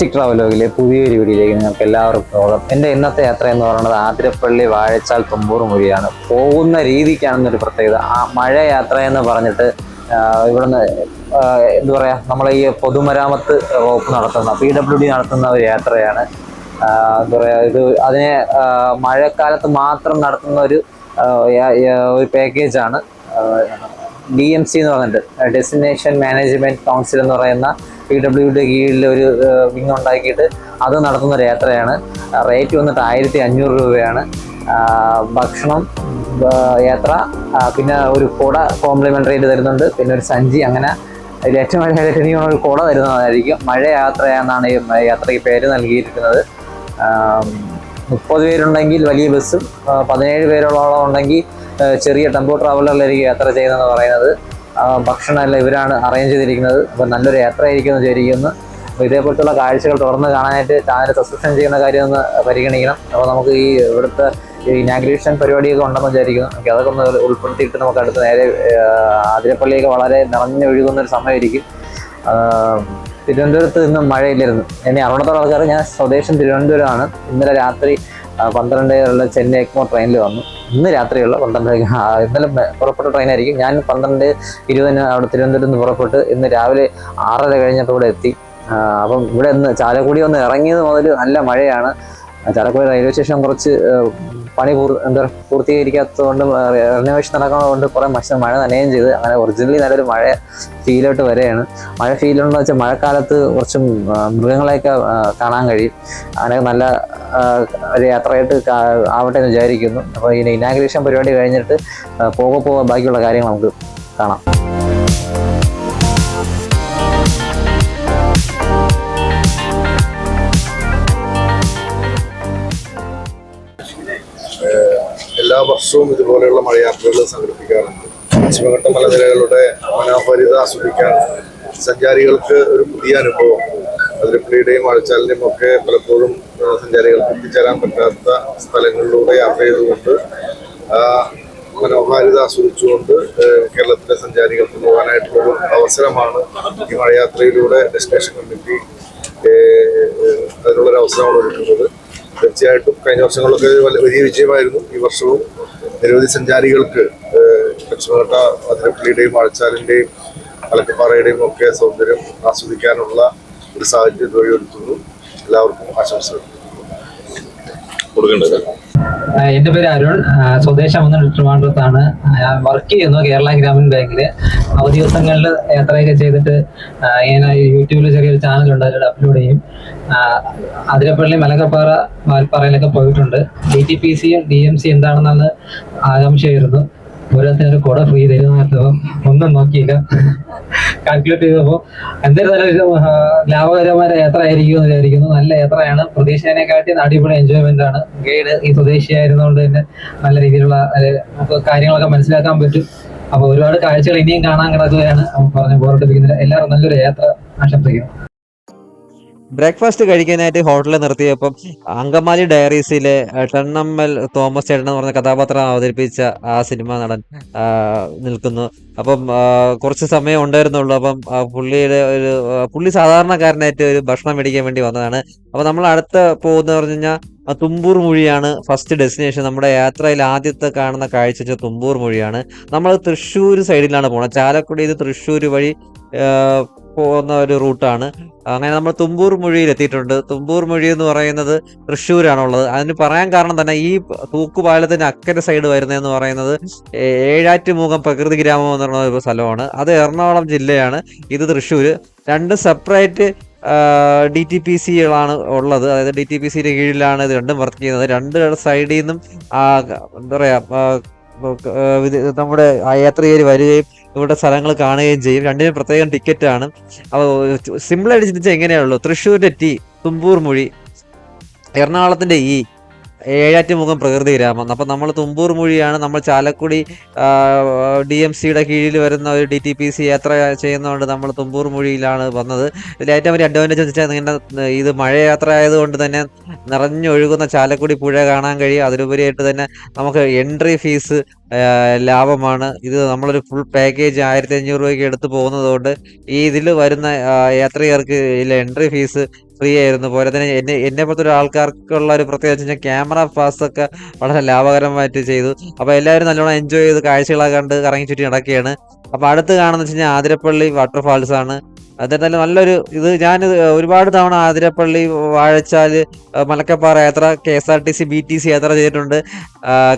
Realistic ട്രാവലോഗിലെ പുതിയൊരു വീഡിയോയിലേക്ക് നിങ്ങൾക്ക് എല്ലാവർക്കും സ്വാഗതം. എന്റെ ഇന്നത്തെ യാത്ര എന്ന് പറയുന്നത് ആതിരപ്പള്ളി വാഴച്ചാൽ തുമ്പൂർ മൊഴിയാണ് പോകുന്ന രീതിക്കാണെന്നൊരു പ്രത്യേകത. ആ മഴ യാത്ര എന്ന് പറഞ്ഞിട്ട് ഇവിടുന്ന് എന്താ പറയുക നമ്മളെ ഈ പൊതുമരാമത്ത് വകുപ്പ് നടത്തുന്ന പി ഡബ്ല്യു ഡി നടത്തുന്ന ഒരു യാത്രയാണ്. എന്താ പറയുക ഇത് അതിനെ മഴക്കാലത്ത് മാത്രം നടത്തുന്ന ഒരു ഒരു പാക്കേജാണ്. ഡി എം സി എന്ന് പറഞ്ഞിട്ട് ഡെസ്റ്റിനേഷൻ മാനേജ്മെന്റ് കൗൺസിൽ എന്ന് പറയുന്ന പി ഡബ്ല്യുടെ കീഴിൽ ഒരു വിങ് ഉണ്ടാക്കിയിട്ട് അത് നടത്തുന്ന ഒരു യാത്രയാണ്. റേറ്റ് വന്നിട്ട് ആയിരത്തി അഞ്ഞൂറ് രൂപയാണ് ഭക്ഷണം യാത്ര പിന്നെ ഒരു കുട കോംപ്ലിമെന്ററി ആയിട്ട് തരുന്നുണ്ട്. പിന്നെ ഒരു സഞ്ചി അങ്ങനെ അതിൽ ഏറ്റവും വലിയ ഹൈലൈറ്റ് ഒരു കുട തരുന്നതായിരിക്കും. മഴ യാത്രയെന്നാണ് ഈ യാത്രയ്ക്ക് പേര് നൽകിയിരിക്കുന്നത്. മുപ്പത് പേരുണ്ടെങ്കിൽ വലിയ ബസ്സും പതിനേഴ് പേരോളം ഉണ്ടെങ്കിൽ ചെറിയ ടെമ്പോ ട്രാവലറിലായിരിക്കും യാത്ര ചെയ്യുന്നതെന്ന് പറയുന്നത്. ഭക്ഷണമെല്ലാം ഇവരാണ് അറേഞ്ച് ചെയ്തിരിക്കുന്നത്. അപ്പോൾ നല്ലൊരു യാത്ര ആയിരിക്കും എന്ന് വിചാരിക്കുന്നു. അപ്പോൾ ഇതേപോലത്തുള്ള കാഴ്ചകൾ തുറന്ന് കാണാനായിട്ട് ചാനൽ സബ്സ്ക്രിപ്ഷൻ ചെയ്യുന്ന കാര്യം ഒന്ന് പരിഗണിക്കണം. അപ്പോൾ നമുക്ക് ഈ ഇവിടുത്തെ ഇനാഗ്രേഷൻ പരിപാടിയൊക്കെ ഉണ്ടെന്ന് വിചാരിക്കുന്നു. നമുക്ക് അതൊക്കെ ഒന്ന് ഉൾപ്പെടുത്തിയിട്ട് നമുക്ക് അടുത്ത നേരെ ആതിരപ്പള്ളിയൊക്കെ വളരെ നിറഞ്ഞൊഴുകുന്ന ഒരു സമയമായിരിക്കും. തിരുവനന്തപുരത്ത് ഇന്ന് മഴയില്ലായിരുന്നു. എന്നെ അറുപത്തോളം ആൾക്കാർ ഞാൻ സ്വദേശം തിരുവനന്തപുരമാണ്. ഇന്നലെ രാത്രി ആ, പന്ത്രണ്ടേയുള്ള ചെന്നൈ എക്മോ ട്രെയിനിൽ വന്നു. ഇന്ന് രാത്രിയുള്ള പന്ത്രണ്ട് ഇന്നലെ പുറപ്പെട്ട ട്രെയിനായിരിക്കും ഞാൻ പന്ത്രണ്ട് ഇരുപതിന് അവിടെ തിരുവനന്തപുരത്ത് നിന്ന് പുറപ്പെട്ട് ഇന്ന് രാവിലെ ആറര കഴിഞ്ഞപ്പോൾ ഇവിടെ എത്തി. അപ്പം ഇവിടെ ഇന്ന് ചാലക്കുടി ഒന്ന് ഇറങ്ങിയത് മുതൽ നല്ല മഴയാണ്. ചാലക്കുടി റെയിൽവേ സ്റ്റേഷൻ കുറച്ച് പണി എന്താ പൂർത്തീകരിക്കാത്തതുകൊണ്ട് റിനോവേഷൻ നടക്കുന്നതുകൊണ്ട് കുറേ മഷ മഴ നനയും ചെയ്ത്. അങ്ങനെ ഒറിജിനലി നല്ലൊരു മഴ ഫീലോട്ട് വരെയാണ് മഴ ഫീലുണ്ടെന്ന് വെച്ചാൽ മഴക്കാലത്ത് കുറച്ച് മൃഗങ്ങളെയൊക്കെ കാണാൻ കഴിയും. അങ്ങനെ നല്ല ഒരു യാത്രയായിട്ട് ആവട്ടെ എന്ന് വിചാരിക്കുന്നു. അപ്പോൾ ഈ ഇനാഗ്രേഷൻ പരിപാടി കഴിഞ്ഞിട്ട് പോകെ പോകെ ബാക്കിയുള്ള കാര്യങ്ങൾ നമുക്ക് കാണാം. എല്ലാ വർഷവും ഇതുപോലെയുള്ള മഴയാത്രകൾ സംഘടിപ്പിക്കാറുണ്ട്. പശ്ചിമഘട്ട മലനിരകളുടെ മനോഹാരിത ആസ്വദിക്കാൻ സഞ്ചാരികൾക്ക് ഒരു പുതിയ അനുഭവം. അതിരപ്പള്ളിയുടെയും വാഴച്ചാലിന്റെയും ഒക്കെ പലപ്പോഴും സഞ്ചാരികൾക്ക് എത്തിച്ചേരാൻ പറ്റാത്ത സ്ഥലങ്ങളിലൂടെ യാത്ര ചെയ്തുകൊണ്ട് മനോഹാരിത ആസ്വദിച്ചുകൊണ്ട് കേരളത്തിലെ സഞ്ചാരികൾക്ക് പോകാനായിട്ടുള്ള ഒരു അവസരമാണ് ഈ മഴയാത്രയിലൂടെ ഡെസ്റ്റിനേഷൻ കമ്മിറ്റി അതിനുള്ളൊരു അവസരമാണ് ഒരുക്കുന്നത്. തീർച്ചയായിട്ടും കഴിഞ്ഞ വർഷങ്ങളൊക്കെ വലിയ വിജയമായിരുന്നു. ഈ വർഷവും നിരവധി സഞ്ചാരികൾക്ക് പശ്ചിമഘട്ട അതിരപ്പള്ളിയുടെയും അഴച്ചാലിന്റെയും അലക്കപ്പാറയുടെയും ഒക്കെ സൗന്ദര്യം ആസ്വദിക്കാനുള്ള ഒരു സാഹചര്യം വഴിയൊരുക്കുന്നു എല്ലാവർക്കും ആശംസകൾ. കൊടുക്കേണ്ടത്. എന്റെ പേര് അരുൺ. സ്വദേശം വന്ന ട്രിവാൻഡ്രത്താണ് വർക്ക് ചെയ്യുന്നു കേരള ഗ്രാമീൺ ബാങ്കിൽ അവധി ദിവസങ്ങളിൽ യാത്രയൊക്കെ ചെയ്തിട്ട് ഇങ്ങനെ യൂട്യൂബിൽ ചെറിയൊരു ചാനൽ ഉണ്ട് അതിൽ അപ്ലോഡ് ചെയ്യും. അതിരപ്പള്ളി മലക്കപ്പാറ വാൽപ്പാറയിലൊക്കെ പോയിട്ടുണ്ട്. ഡി ടി പി സിയും ഡി എം സി എന്താണെന്നാണ് ആകാംക്ഷയായിരുന്നു. ഓരോരുത്തരും കുട ഫ്രീ തരുന്നപ്പം ഒന്നും നോക്കിയില്ല. കാൽക്കുലേറ്റ് ചെയ്തപ്പോൾ എന്തായാലും ലാഭകരമായ യാത്ര ആയിരിക്കും എന്ന് വിചാരിക്കുന്നു. നല്ല യാത്രയാണ്. പ്രതീക്ഷേനെക്കാട്ടി അടിപൊളി എൻജോയ്മെന്റ് ആണ്. ഗൈഡ് ഈ സ്വദേശിയായിരുന്നുകൊണ്ട് തന്നെ നല്ല രീതിയിലുള്ള കാര്യങ്ങളൊക്കെ മനസ്സിലാക്കാൻ പറ്റും. അപ്പൊ ഒരുപാട് കാഴ്ചകൾ ഇനിയും കാണാൻ കിടക്കുകയാണ് പറഞ്ഞു പോരട്ടിപ്പിക്കുന്നത് എല്ലാവരും നല്ലൊരു യാത്ര ആശംസിക്കുന്നു. ബ്രേക്ക്ഫാസ്റ്റ് കഴിക്കാനായിട്ട് ഹോട്ടലിൽ നിർത്തിയപ്പം അങ്കമാലി ഡയറീസിലെ ടെണ്ണമ്മൽ തോമസ് ചേട്ടൻ എന്ന് പറഞ്ഞ കഥാപാത്രം അവതരിപ്പിച്ച ആ സിനിമ നടൻ നിൽക്കുന്നു. അപ്പം കുറച്ച് സമയം ഉണ്ടായിരുന്നുള്ളൂ. അപ്പം പുള്ളിയുടെ ഒരു പുള്ളി സാധാരണക്കാരനായിട്ട് ഒരു ഭക്ഷണം മേടിക്കാൻ വേണ്ടി വന്നതാണ്. അപ്പം നമ്മൾ അടുത്ത പോകുന്നതെന്ന് പറഞ്ഞു കഴിഞ്ഞാൽ തുമ്പൂർ മൊഴിയാണ് ഫസ്റ്റ് ഡെസ്റ്റിനേഷൻ നമ്മുടെ യാത്രയിൽ ആദ്യത്തെ കാണുന്ന കാഴ്ച വെച്ചാൽ തുമ്പൂർ മൊഴിയാണ്. നമ്മൾ തൃശ്ശൂർ സൈഡിലാണ് പോകുന്നത് ചാലക്കുടിയിൽ തൃശ്ശൂർ വഴി പോകുന്ന ഒരു റൂട്ടാണ്. അങ്ങനെ നമ്മൾ തുമ്പൂർ മൊഴിയിൽ എത്തിയിട്ടുണ്ട്. തുമ്പൂർ മൊഴി എന്ന് പറയുന്നത് തൃശ്ശൂരാണുള്ളത്. അതിന് പറയാൻ കാരണം തന്നെ ഈ തൂക്കുപാലത്തിന് അക്കരെ സൈഡ് വരുന്നതെന്ന് പറയുന്നത് ഏഴാറ്റുമുഖം പ്രകൃതി ഗ്രാമം എന്ന് പറയുന്ന ഒരു സ്ഥലമാണ്. അത് എറണാകുളം ജില്ലയാണ്. ഇത് തൃശ്ശൂർ. രണ്ട് സെപ്പറേറ്റ് ഡി ടി പി സികളാണ് ഉള്ളത്. അതായത് ഡി ടി പി സിയുടെ കീഴിലാണ് ഇത് രണ്ടും വർക്ക് ചെയ്യുന്നത്. രണ്ട് സൈഡിൽ നിന്നും എന്താ പറയുക നമ്മുടെ യാത്രികർ വരികയും ഇവിടെ സ്ഥലങ്ങൾ കാണുകയും ചെയ്യും. രണ്ടിനും പ്രത്യേകം ടിക്കറ്റ് ആണ്. അപ്പോൾ സിമ്പിൾ ആയിട്ട് ചിന്തിച്ചാൽ എങ്ങനെയാണല്ലോ തൃശ്ശൂരിന്റെ ടി തുമ്പൂർ മൊഴി എറണാകുളത്തിന്റെ ഈ ഏഴാറ്റുമുഖം പ്രകൃതി ഗ്രാമം. അപ്പം നമ്മൾ തുമ്പൂർ മൊഴിയാണ് നമ്മൾ ചാലക്കുടി ഡി എം സിയുടെ കീഴിൽ വരുന്ന ഒരു ഡി ടി പി സി യാത്ര ചെയ്യുന്നതുകൊണ്ട് നമ്മൾ തുമ്പൂർ മൊഴിയിലാണ് വന്നത്. ഇതിൽ ഏറ്റവും വലിയ അഡ്വാന്റേജ് വെച്ചാൽ ഇങ്ങനെ ഇത് മഴയാത്ര ആയതുകൊണ്ട് തന്നെ നിറഞ്ഞൊഴുകുന്ന ചാലക്കുടി പുഴ കാണാൻ കഴിയും. അതിലുപരിയായിട്ട് തന്നെ നമുക്ക് എൻട്രി ഫീസ് ലാഭമാണ്. ഇത് നമ്മളൊരു ഫുൾ പാക്കേജ് ആയിരത്തി അഞ്ഞൂറ് രൂപയ്ക്ക് എടുത്തു പോകുന്നതുകൊണ്ട് ഈ ഇതിൽ വരുന്ന യാത്രികർക്ക് ഇതിലെ എൻട്രി ഫീസ് ഫ്രീ ആയിരുന്നു പോലെ തന്നെ എന്നെ എന്നെ പോലത്തെ ഒരു ആൾക്കാർക്കുള്ള ഒരു പ്രത്യേകത വെച്ച് കഴിഞ്ഞാൽ ക്യാമറ പാസ് ഒക്കെ വളരെ ലാഭകരമായിട്ട് ചെയ്തു. അപ്പോൾ എല്ലാവരും നല്ലോണം എൻജോയ് ചെയ്ത് കാഴ്ചകളൊക്കെ കണ്ട് കറങ്ങി ചുറ്റി നടക്കുകയാണ്. അപ്പോൾ അടുത്ത് കാണുന്ന വെച്ച് കഴിഞ്ഞാൽ ആതിരപ്പള്ളി വാട്ടർഫാൾസ് ആണ്. അതെന്തായാലും നല്ലൊരു ഇത് ഞാൻ ഒരുപാട് തവണ ആതിരപ്പള്ളി വാഴച്ചാൽ മലക്കപ്പാറ യാത്ര K S R T C B T C യാത്ര ചെയ്തിട്ടുണ്ട്.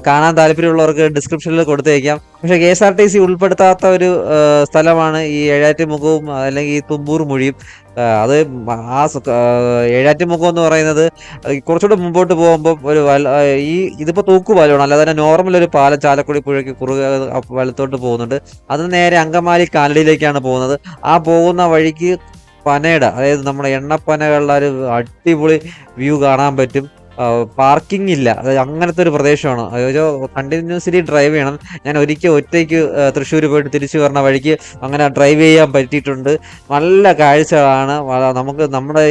കാണാൻ താല്പര്യമുള്ളവർക്ക് ഡിസ്ക്രിപ്ഷനിൽ കൊടുത്തേക്കാം. പക്ഷേ K S R T C ഉൾപ്പെടുത്താത്ത ഒരു സ്ഥലമാണ് ഈ ഏഴാറ്റുമുഖവും അല്ലെങ്കിൽ തുമ്പൂർ മൊഴിയും. അത് ആ ഏഴാറ്റുമുഖം എന്ന് പറയുന്നത് കുറച്ചുകൂടെ മുമ്പോട്ട് പോകുമ്പോൾ ഒരു ഈ ഇതിപ്പോൾ തൂക്കുപാലമാണ് അല്ലാതെ തന്നെ നോർമൽ ഒരു പാലം ചാലക്കുടി പുഴയ്ക്ക് കുറുകെ വലത്തോട്ട് പോകുന്നുണ്ട്. അത് നേരെ അങ്കമാലി കാലടിയിലേക്കാണ് പോകുന്നത്. ആ പോകുന്ന വഴിക്ക് പനയുടെ അതായത് നമ്മുടെ എണ്ണപ്പനകളുടെ ഒരു അടിപൊളി വ്യൂ കാണാൻ പറ്റും. പാർക്കിംഗ് ഇല്ല. അതായത് അങ്ങനത്തെ ഒരു പ്രദേശമാണ്. ഒരു കണ്ടിന്യൂസ്ലി ഡ്രൈവ് ചെയ്യണം. ഞാൻ ഒരിക്കൽ ഒറ്റയ്ക്ക് തൃശ്ശൂർ പോയിട്ട് തിരിച്ചു വരുന്ന വഴിക്ക് അങ്ങനെ ഡ്രൈവ് ചെയ്യാൻ പറ്റിയിട്ടുണ്ട്. നല്ല കാഴ്ചകളാണ്. നമുക്ക് നമ്മുടെ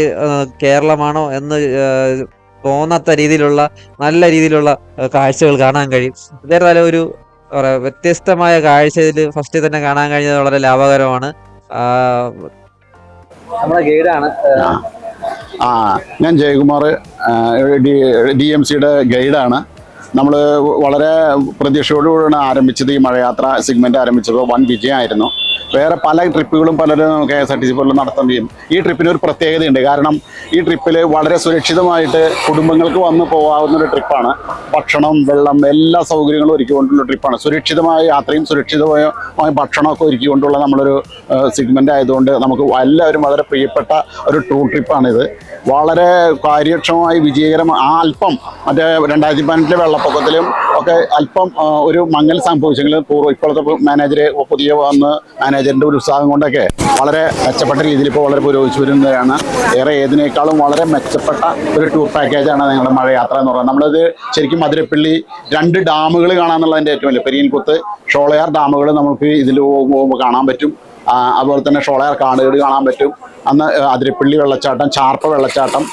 കേരളമാണോ എന്ന് തോന്നാത്ത രീതിയിലുള്ള നല്ല രീതിയിലുള്ള കാഴ്ചകൾ കാണാൻ കഴിയും. ഇതേപോലെ ഒരു വ്യത്യസ്തമായ കാഴ്ച ഇതിൽ ഫസ്റ്റ് തന്നെ കാണാൻ കഴിഞ്ഞത് വളരെ ലാഭകരമാണ്. നമ്മുടെ ഗൈഡാണ് ആ ഞാൻ ജയകുമാർ ഡി എം സിയുടെ ഗൈഡാണ്. നമ്മൾ വളരെ പ്രതീക്ഷയോടുകൂടിയാണ് ആരംഭിച്ചത് ഈ മഴയാത്ര സെഗ്മെന്റ് ആരംഭിച്ചത്. വൻ വിജയമായിരുന്നു. വേറെ പല ട്രിപ്പുകളും പലരും K S R T C പോലും നടത്തുകയും ഈ ട്രിപ്പിന് ഒരു പ്രത്യേകതയുണ്ട്. കാരണം ഈ ട്രിപ്പിൽ വളരെ സുരക്ഷിതമായിട്ട് കുടുംബങ്ങൾക്ക് വന്നു പോകാവുന്ന ഒരു ട്രിപ്പാണ്. ഭക്ഷണം വെള്ളം എല്ലാ സൗകര്യങ്ങളും ഒരുക്കിക്കൊണ്ടുള്ള ട്രിപ്പാണ്. സുരക്ഷിതമായ യാത്രയും സുരക്ഷിതമായ ഭക്ഷണമൊക്കെ ഒരുക്കിക്കൊണ്ടുള്ള നമ്മളൊരു സെഗ്മെന്റ് ആയതുകൊണ്ട് നമുക്ക് എല്ലാവരും വളരെ പ്രിയപ്പെട്ട ഒരു ടൂർ ട്രിപ്പാണിത് വളരെ കാര്യക്ഷമമായി വിജയകരം ആ അല്പം മറ്റേ രണ്ടായിരത്തി പതിനെട്ടിലെ വെള്ളപ്പൊക്കത്തിലും ഒക്കെ അല്പം ഒരു മങ്ങൽ സംഭവിച്ചെങ്കിലും പൂർവം ഇപ്പോഴത്തെ മാനേജർ പുതിയ വന്ന് മാനേജറിന്റെ ഒരു ഉത്സാഹം കൊണ്ടൊക്കെ വളരെ മെച്ചപ്പെട്ട രീതിയിൽ ഇപ്പോൾ വളരെ പുരോഗമിച്ചു വരുന്നതാണ് ഏറെ ഏതിനേക്കാളും വളരെ മെച്ചപ്പെട്ട ഒരു ടൂർ പാക്കേജാണ് ഞങ്ങളുടെ മഴയാത്ര എന്ന് പറയുന്നത്. നമ്മളത് ശരിക്കും മധുരപ്പള്ളി രണ്ട് ഡാമുകൾ കാണാന്നുള്ളതിന്റെ ഏറ്റവും വലിയ പെരിയൻകുത്ത് ഷോളയാർ ഡാമുകൾ നമുക്ക് ഇതിൽ കാണാൻ പറ്റും. അതുപോലെ തന്നെ ഷോളയാർ കാടുകേട് കാണാൻ പറ്റും. അന്ന് അതിരപ്പള്ളി വെള്ളച്ചാട്ടം ചാർപ്പ വെള്ളച്ചാട്ടം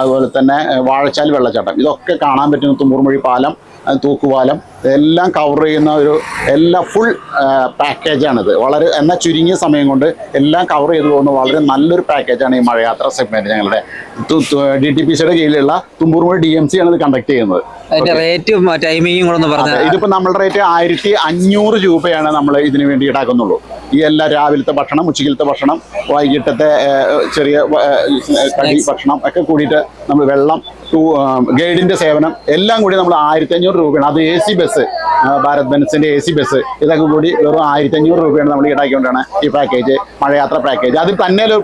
അതുപോലെ തന്നെ വാഴച്ചാൽ വെള്ളച്ചാട്ടം. ഇതൊക്കെ കാണാൻ പറ്റുന്ന തുമ്പൂർമൊഴി പാലം തൂക്കുപാലം ഇതെല്ലാം കവർ ചെയ്യുന്ന ഒരു എല്ലാ ഫുൾ പാക്കേജാണിത് വളരെ എന്നാൽ ചുരുങ്ങിയ സമയം കൊണ്ട് എല്ലാം കവർ ചെയ്തു പോകുന്ന വളരെ നല്ലൊരു പാക്കേജാണ് ഈ മഴയാത്ര സെഗ്മെന്റ് ഞങ്ങളുടെ. ഡി ടി പി സിയുടെ കീഴിലുള്ള തുമ്പൂർമൊഴി ഡി എം സി ആണ് ഇത് കണ്ടക്ട് ചെയ്യുന്നത്. റേറ്റും ടൈമിങ്ങും ഇതിപ്പോൾ നമ്മളുടെ റേറ്റ് ആയിരത്തി അഞ്ഞൂറ് രൂപയാണ് നമ്മൾ ഇതിനു വേണ്ടി ഈടാക്കുന്നുള്ളൂ. ഈ എല്ലാ രാവിലത്തെ ഭക്ഷണം ഉച്ചക്കിലത്തെ ഭക്ഷണം വൈകിട്ടത്തെ ചെറിയ കടി ഭക്ഷണം ഒക്കെ കൂടിയിട്ട് നമ്മൾ വെള്ളം ടൂ ഗൈഡിന്റെ സേവനം എല്ലാം കൂടി നമ്മൾ ആയിരത്തി അഞ്ഞൂറ് രൂപയാണ്. അത് എ സി ബസ്. ഭാരത് ബെൻസിന്റെ എ സി ബസ്. ഇതൊക്കെ കൂടി വെറും ആയിരത്തി അഞ്ഞൂറ് രൂപയാണ് നമ്മൾ ഈടാക്കിക്കൊണ്ടാണ് ഈ പാക്കേജ് മഴയാത്ര പാക്കേജ് അതിൽ തന്നെ ഒരു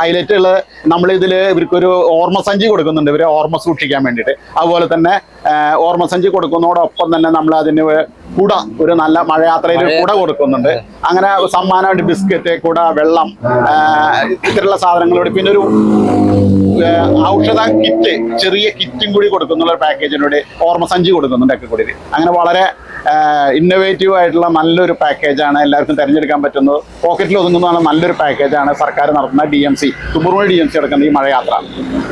ഹൈലൈറ്റ് ഉള്ളത് നമ്മൾ ഇതിൽ ഇവർക്കൊരു ഓർമ്മസഞ്ചി കൊടുക്കുന്നുണ്ട്. ഇവരെ ഓർമ്മ സൂക്ഷിക്കാൻ വേണ്ടിയിട്ട്. അതുപോലെ തന്നെ ഓർമ്മ ഓർമ്മസഞ്ചി കൊടുക്കുന്നതോടൊപ്പം തന്നെ നമ്മൾ അതിന് കുട ഒരു നല്ല മഴയാത്രയിൽ കുട കൊടുക്കുന്നുണ്ട്. അങ്ങനെ സമ്മാനമായിട്ട് ബിസ്ക്കറ്റ് കുട വെള്ളം ഇത്തരമുള്ള സാധനങ്ങളോട് പിന്നെ ഒരു ഔഷധ കിറ്റ് ചെറിയ കിറ്റും കൂടി കൊടുക്കുന്നുള്ള ഒരു പാക്കേജിനോട് ഓർമ്മസഞ്ചി കൊടുക്കുന്നുണ്ട് ഒക്കെ കൂടി. അങ്ങനെ വളരെ ഇന്നോവേറ്റീവ് ആയിട്ടുള്ള നല്ലൊരു പാക്കേജാണ് എല്ലാവർക്കും തിരഞ്ഞെടുക്കാൻ പറ്റുന്നത്. പോക്കറ്റിൽ ഒതുങ്ങുന്നതാണ് നല്ലൊരു പാക്കേജാണ് സർക്കാർ നടത്തുന്ന D M C Thumboormani D M C എടുക്കുന്ന ഈ മഴയാത്ര.